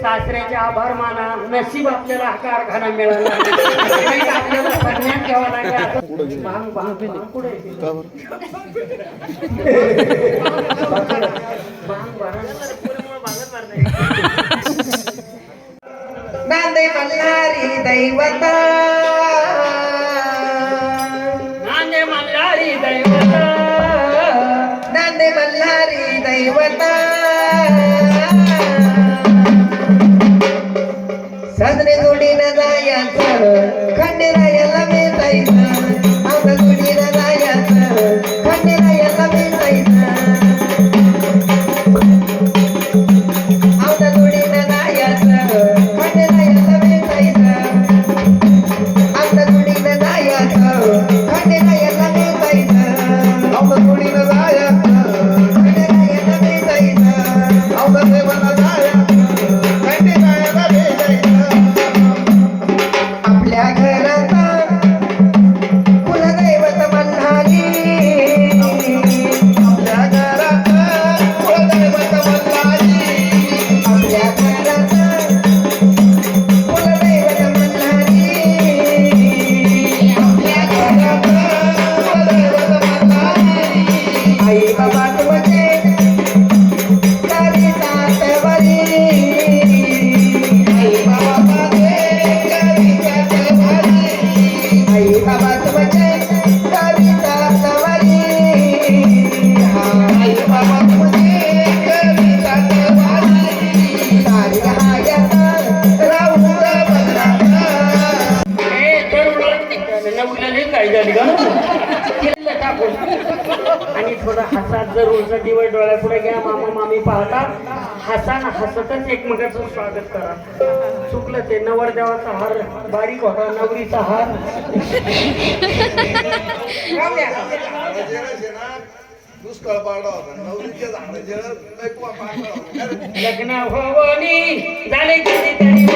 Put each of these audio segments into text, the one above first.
सासऱ्याचे आभार माना नशीब आपल्याला कारखाना मिळाला. नांदे मल्हारी दैवता. नांदे मल्हारी दैवता. नांदे मल्हारी दैवता. ಗುಡಿನ ದಾಯ ಎಲ್ಲ तुमचं दिवस डोळ्या पुढे घ्या मामा मामी पाहता हसा ना हसतच एकमेकाचं स्वागत करा. चुकलं ते नवरदेवाचा हार बारीक होता नवरीचा हार. दुष्काळ भवनी लग्न भवानी झाले तरी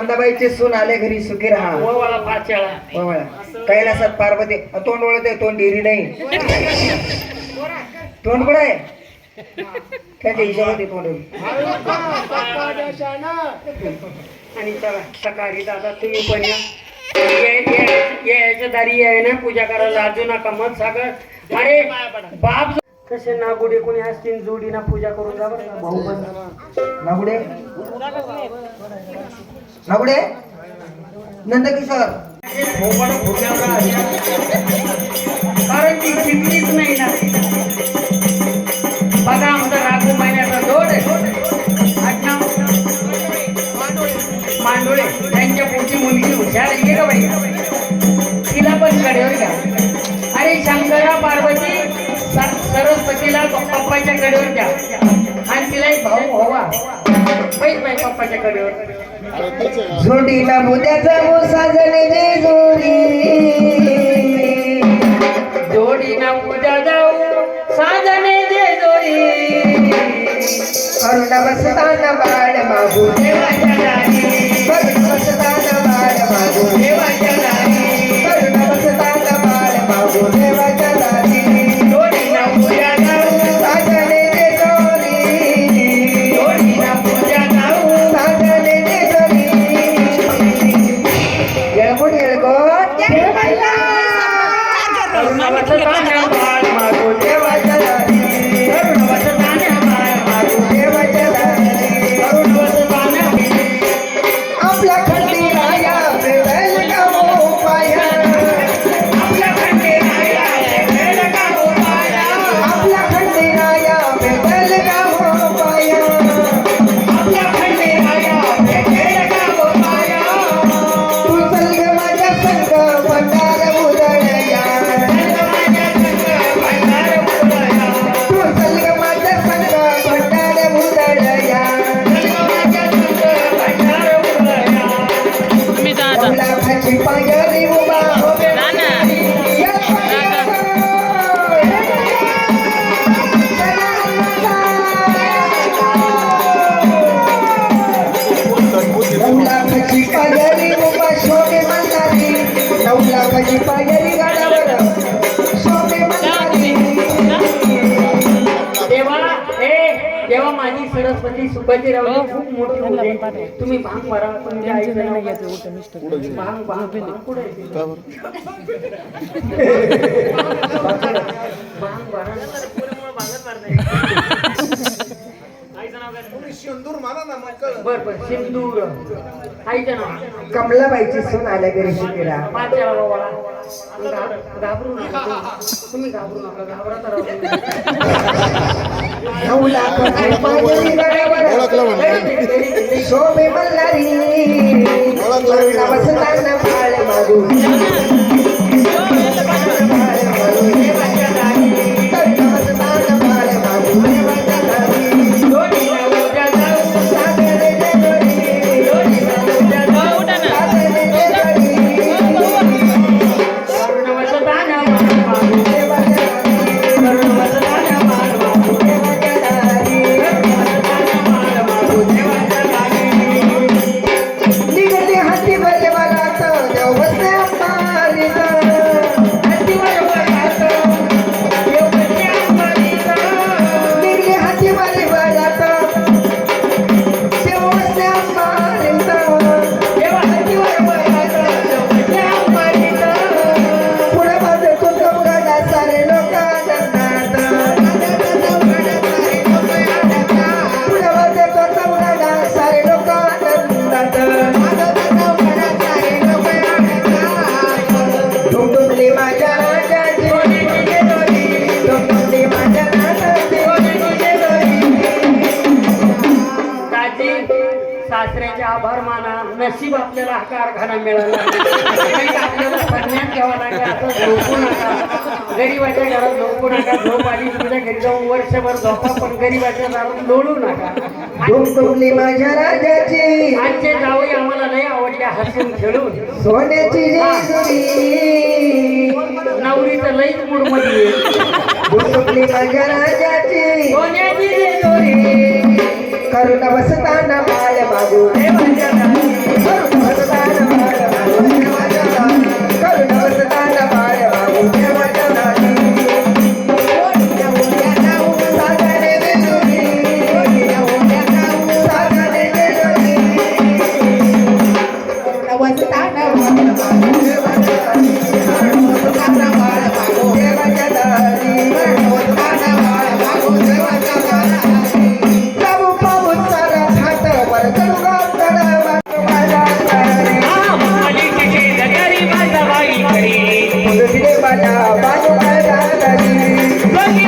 मंदाबाईचे सून आले घरी सुखी राहा. ओवाळा पाचळा. कैलासात पार्वती तोंड वळत आहे तोंड डिरी नाही. तोंड कुठं आहे? त्याच्या हिशोबात तोंड? आणि चला सकाळी दादा तुम्ही पण या. ये- ये- यायच्या दारी आहे ना. पूजा करायला लाजू नका मत सागर अरे बाप कसे नागोडे कोणी असतील जोडीना पूजा करून जा बरं भाऊ पण. नागुडे? नागुडे नंदकिशोर. कारण ती शिकलीच नाही ना. बघा आमचा राघू महिन्याचा जोड आडनाव मांडोळे. त्यांच्या पुढची मुलगी हुशार आहे का बाई? तिला पण कडेवर घ्या. अरे शंकरा पार्वती सरस्वतीला पप्पाच्या कडेवर द्या आणि तिला एक भाऊ हवा बैठ बाई पप्पाच्या कडेवर. झोडीला मुद्याचा मोसा जणे जे जोरी. खूप मोठी तुम्ही भांग मारा काय? भांग भांग मारा शेंदूर मारा ना मग. बर बर सिंदूर आईचं नाव कमलाबाईची सून आल्या घरी माझ्या घा- घाबरू नका तुम्ही. घाबरू नका घाबरत नऊ ಶೋಭೆ ಬಲ್ಲರಿ ನವಸತಾನ ಬಾಳ ಮಗು नशीब आपल्याला हा कारखाना मिळाला नाही. तर आपल्याला करण्यात घ्यावा लागला असं झोपू नका. गरीबाच्या घरात झोपू नका. झोप आली तुझ्या घरी जाऊन वर्षभर झोपा पण गरीबाच्या दारात लोळू नका. माझ्या राजाची. आजचे जावई आम्हाला नाही आवडले हसून खेळून. सोन्याची नवरी तर लईच मूडमध्ये माझ्या राजाची. सोन्याची करुण बसताना माळ मागू बाजू